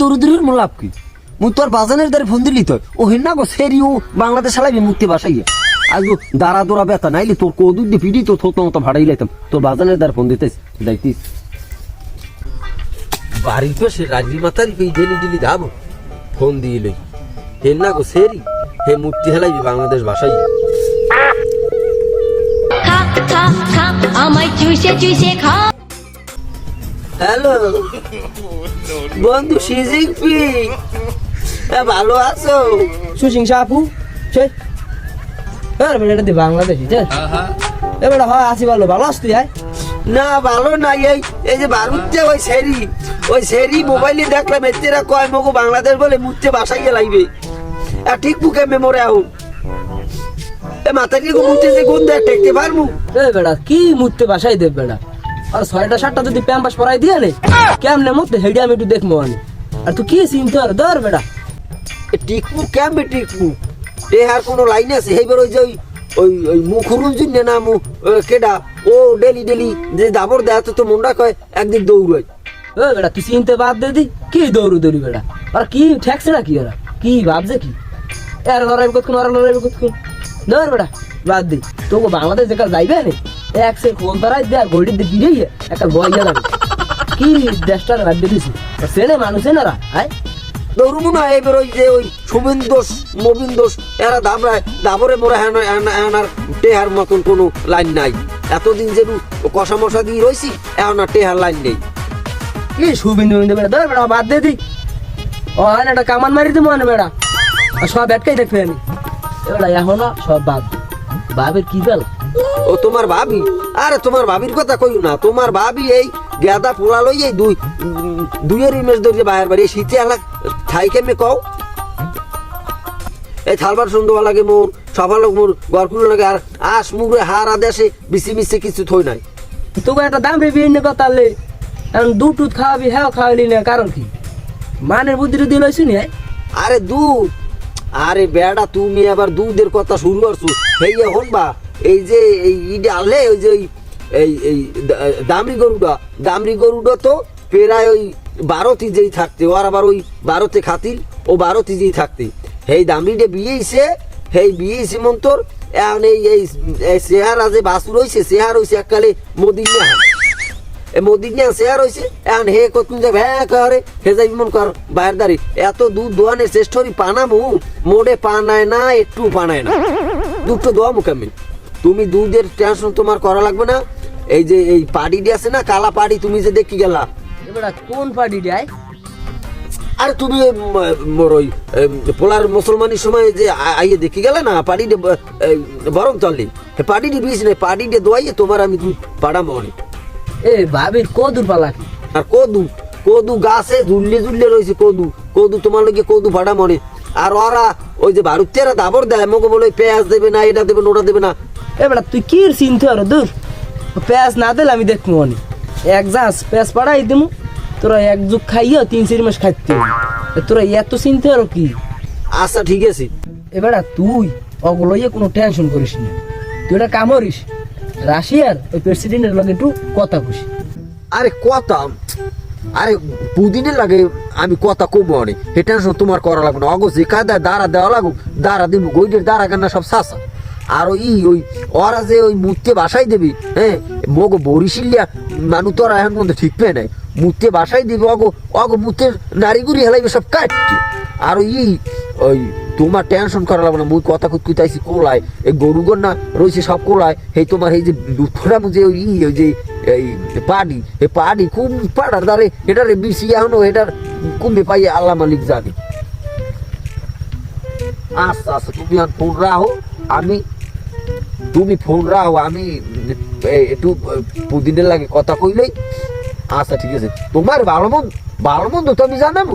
দৌড়ুর মোর লাভ কি? মুই তোর বাজানের দ্বারে ফোন দিলি তো ও হেন না গো সেরি ও বাংলাদেশ মুক্তি বাসাইয়া। আজ দাঁড়া দৌড়া বেতা নাইলে তোর কদুর দিয়ে পিড়ি তো থতো মতো ভাড়াই লাইতাম। তোর বাজানের দ্বারে ফোন দিতেস যাইতিস। বাড়ি তো সে রাজি মাতারি পেয়ে ডেলি ডেলি যাব ফোন দিয়ে লই। হেন না গো সেরি হে মূর্তি হেলাইবি বাংলাদেশ ভাষাইয়া খা খা খা আমায় চুষে চুষে খা। হ্যালো? বন্ধু সিজিং পি। ভালো আছো? সুশিংসা আপু? সে এবার বেটা দি বাংলাদেশি যে এবার হয়। আসি ভালো। ভালো আস তুই আয়। না ভালো নাই এই এই যে বারুদে ওই সেরি ওই সেরি মোবাইলে দেখলাম এতেরা কয় মগো বাংলাদেশ বলে মুচ্ছে বাসায় লাগবে আর ঠিক বুকে মেমোরে আউন এ মাথা কি মুচ্ছে যে দেখ দেখতে পারমু এ বেটা কি মুহূর্তে বাসাই দেব বেটা? আর ছয়টা সাতটা যদি প্যাম্পাস পরাই দিয়ে নে কেমনে মধ্যে হেডি আমি একটু দেখব আনি আর তুই কি চিনতে আর ধর বেটা। এ টিকমু কেমবে টিকমু? এ আর কোনো লাইন আছে? এইবার ওই যে ওই ওই ওই মুখরুল জন্য না মু ও, কেডা? ও ডেলি ডেলি যে দাবর দেয় তো তো মনটা কয় একদিন দৌড়ায়। এ বেটা তুই চিনতে বাদ দে দি কি দৌড়ু দৌড়ি বেটা? আর কি ঠেকছে না কি ওরা কি ভাবছে কি? এর লড়াই কতক্ষণ ওরা লড়াই কতক্ষণ ধর বেটা বাদ দি। তোকে বাংলাদেশ যেকাল যাইবে নে? এক সে কোন তারাই দে আর গোল্ডি দিয়ে একটা বইয়া লাগে কি দেশটার রাজ্য দিছি? সেনে মানুষ এনারা আয়। দৌড়বো না এবার ওই যে ওই শুভেন দোষ মবিন দোষ এরা দাবরায় দাবরে মোরা হ্যান হ্যান আর টেহার মতন কোনো লাইন নাই। এতদিন যে কষা মশা দিয়ে রয়েছি এখন আর টেহার লাইন নেই। কি সুবিন্দু বিন্দু বেটা? ধর বেটা বাদ দে দি। ও হয় একটা কামান মারি দিব না আর সব ব্যাটকাই দেখবে আমি। এবার এখন সব বাদ বাবের কি বেল? ও তোমার ভাবি? আরে তোমার ভাবির কথা কইও না তোমার ভাবি এই গেদা পোলা লই এই দুই দুইয়ের ইমেজ ধরে বাইরে বাড়ি শীতে আলাক থাই কেমে কও? এই থালবার সুন্দর লাগে মোর সফল মোর গড়কুল লাগে আর আস মুগরে হার আদেশে বিসি মিশে কিছু থই নাই। তোকে একটা দাম ভেবে এনে কথা আনলে এখন দুধ টুধ খাওয়াবি হ্যাঁ খাওয়ালি না কারণ কি? মানের বুদ্ধি টুদ্ধি লইছি নি আরে দুধ আরে বেড়া তুমি আবার দুধের কথা শুরু করছ এই এখন বা এই যে এই ইডে আনলে ওই যে এই এই দামরি গরুটা দামরি গরুটা তো প্রায় ওই বারোটি যেই থাকতে ওর আবার ওই বারোতে খাতিল, ও বারোটি যেই থাকতে। এই দামরিটা বিয়েছে সেই বিয়েছে মন্তর, এখন এই এই চেহারা যে বাসু রয়েছে চেহার হয়েছে এককালে মোদিন না এ মোদি নিয়ে শেয়ার হয়েছে এখন হে কতক্ষণ যাবে হ্যাঁ করে হে যাই মন কর, বাইরের দাঁড়ি। এত দুধ দোয়ানের চেষ্টা করি পানামু, মোড়ে পানায় না, একটু পানায় না। দুধটা দোয়া মুখে আমি তুমি দুধের টেনশন তোমার করা লাগবে না। এই যে এই পাড়িটি আছে না কালা পাড়ি তুমি যে দেখি গেলা। এবার কোন পার্টি দেয় আর তুমি মোর ওই পোলার মুসলমানের সময় যে আইয়ে দেখি গেলে না পাড়িটি বরং চললি পাড়িটি বিষ নেই পাড়িটি দোয়াইয়ে তোমার আমি দুধ পাড়ামো অনেক। এ ভাবির কদুর পালা আর কদু কদু গাছে ঝুললে ঝুললে রয়েছে কদু। কদু তোমার লগে কদু ফাটা মনে আর ওরা ওই যে ভারতেরা দাবর দেয় মোকে বলে পেঁয়াজ দেবে না এটা দেবে না ওটা দেবে না। এবার তুই কি চিনতে আর দূর। পেঁয়াজ না দিলে আমি দেখব অনেক। এক যাস পেঁয়াজ পাড়াই দিমু। তোরা এক যুগ খাইয়া তিন চারি মাস খাইতে তোরা এত চিনতে আর কি? আচ্ছা ঠিক আছে। এবার তুই ওগুলো কোনো টেনশন করিস না। তুই এটা কামড়িস রাশিয়ার ওই প্রেসিডেন্টের লগে একটু কথা খুশি আরে, কথা? আরে পুদিনের লাগে আমি কথা কমবো অনেক। এটা তোমার করা লাগবে না। অগো দেয় দাঁড়া দেওয়া লাগুক, দাঁড়া দিব গইডের দাঁড়া কেনা সব সাসা। আর ওই ওই, ওরা যে ওই মূর্তি বাসাই দেবি হ্যাঁ? মগ বরিশিল্লিয়া মানু তো এখন পর্যন্ত ঠিক পেয়ে নাই। মূর্তি বাসাই দিবি, অগো অগো মূর্তির নারীগুড়ি হেলাইবে, সব কাটছে আর ওই ওই, তোমার টেনশন করা লাগবে না, মুই কথা কুতকুতাইছি কোলায়, এই গরুগর না রয়েছে সব কোলায় এই তোমার এই যে দুধরা যে ওই ওই যে, এই পাডি এই পাডি খুব পাড়ার দ্বারে, এটারে বেশি এখনও, এটার কুম্ভে পাই আল্লাহ মালিক জানে। আচ্ছা আচ্ছা তুমি আর ফোন আমি তুমি ফোন রাখো, আমি একটু পুদিনের লাগে কথা কইলেই। আচ্ছা ঠিক আছে। তোমার ভালো মন্দ ভালো মন্দ তো আমি জানাব